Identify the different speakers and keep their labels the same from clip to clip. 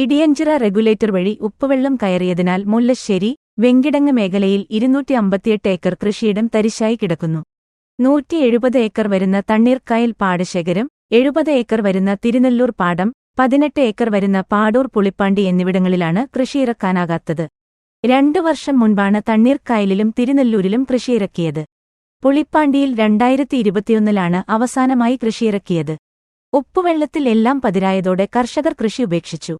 Speaker 1: Idiyanchira regulator വഴി ഉപ്പുവെള്ളം കയറിയതിനാൽ മുല്ലശ്ശേരി വെങ്കിടങ്ങ് മേഖലയിൽ ഇരുന്നൂറ്റി അമ്പത്തിയെട്ട് ഏക്കർ കൃഷിയിടം തരിശായി കിടക്കുന്നു. നൂറ്റി എഴുപത് ഏക്കർ വരുന്ന തണ്ണീർക്കായൽ പാടശേഖരം എഴുപത് ഏക്കർ വരുന്ന തിരുനെല്ലൂർ പാടം പതിനെട്ട് ഏക്കർ വരുന്ന പാടൂർ പുളിപ്പാണ്ടി എന്നിവിടങ്ങളിലാണ് കൃഷിയിറക്കാനാകാത്തത്. രണ്ടു വർഷം മുൻപാണ് തണ്ണീർക്കായലിലും തിരുനെല്ലൂരിലും കൃഷിയിറക്കിയത്. പുളിപ്പാണ്ടിയിൽ രണ്ടായിരത്തി ഇരുപത്തിയൊന്നിലാണ് അവസാനമായി കൃഷിയിറക്കിയത്. ഉപ്പുവെള്ളത്തിൽ എല്ലാം പതിരായതോടെ കർഷകർ കൃഷി ഉപേക്ഷിച്ചു.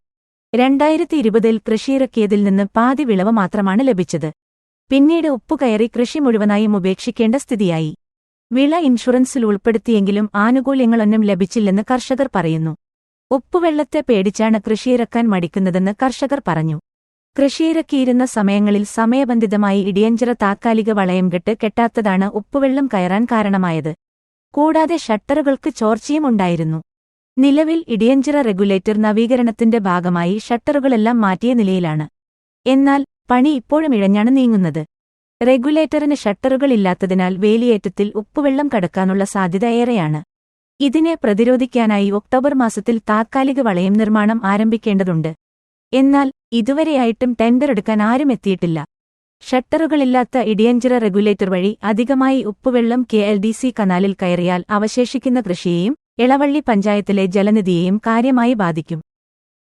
Speaker 1: രണ്ടായിരത്തി ഇരുപതിൽ കൃഷിയിറക്കിയതിൽ നിന്ന് പാതി വിളവ് മാത്രമാണ് ലഭിച്ചത്. പിന്നീട് ഉപ്പുകയറി കൃഷി മുഴുവനായും ഉപേക്ഷിക്കേണ്ട സ്ഥിതിയായി. വിള ഇൻഷുറൻസിൽ ഉൾപ്പെടുത്തിയെങ്കിലും ആനുകൂല്യങ്ങളൊന്നും ലഭിച്ചില്ലെന്ന് കർഷകർ പറയുന്നു. ഉപ്പുവെള്ളത്തെ പേടിച്ചാണ് കൃഷിയിറക്കാൻ മടിക്കുന്നതെന്ന് കർഷകർ പറഞ്ഞു. കൃഷിയിറക്കിയിരുന്ന സമയങ്ങളിൽ സമയബന്ധിതമായി ഇടിയഞ്ചിറ താക്കാലിക വളയം കെട്ട് കെട്ടാത്തതാണ് ഉപ്പുവെള്ളം കയറാൻ കാരണമായത്. കൂടാതെ ഷട്ടറുകൾക്ക് ചോർച്ചയും ഉണ്ടായിരുന്നു. നിലവിൽ ഇടിയഞ്ചിറ റെഗുലേറ്റർ നവീകരണത്തിന്റെ ഭാഗമായി ഷട്ടറുകളെല്ലാം മാറ്റിയ നിലയിലാണ്. എന്നാൽ പണി ഇപ്പോഴും ഇഴഞ്ഞാണ് നീങ്ങുന്നത്. റെഗുലേറ്ററിന് ഷട്ടറുകൾ ഇല്ലാത്തതിനാൽ വേലിയേറ്റത്തിൽ ഉപ്പുവെള്ളം കടക്കാനുള്ള സാധ്യത ഏറെയാണ്. ഇതിനെ പ്രതിരോധിക്കാനായി ഒക്ടോബർ മാസത്തിൽ താത്കാലിക വളയം നിർമ്മാണം ആരംഭിക്കേണ്ടതുണ്ട്. എന്നാൽ ഇതുവരെയായിട്ടും ടെൻഡർ എടുക്കാൻ ആരും എത്തിയിട്ടില്ല. ഷട്ടറുകളില്ലാത്ത ഇടിയഞ്ചിറ റെഗുലേറ്റർ വഴി അധികമായി ഉപ്പുവെള്ളം കെ എൽ ഡി സി കനാലിൽ കയറിയാൽ അവശേഷിക്കുന്ന കൃഷിയെയും ഇളവള്ളി പഞ്ചായത്തിലെ ജലനിധിയെയും കാര്യമായി ബാധിക്കും.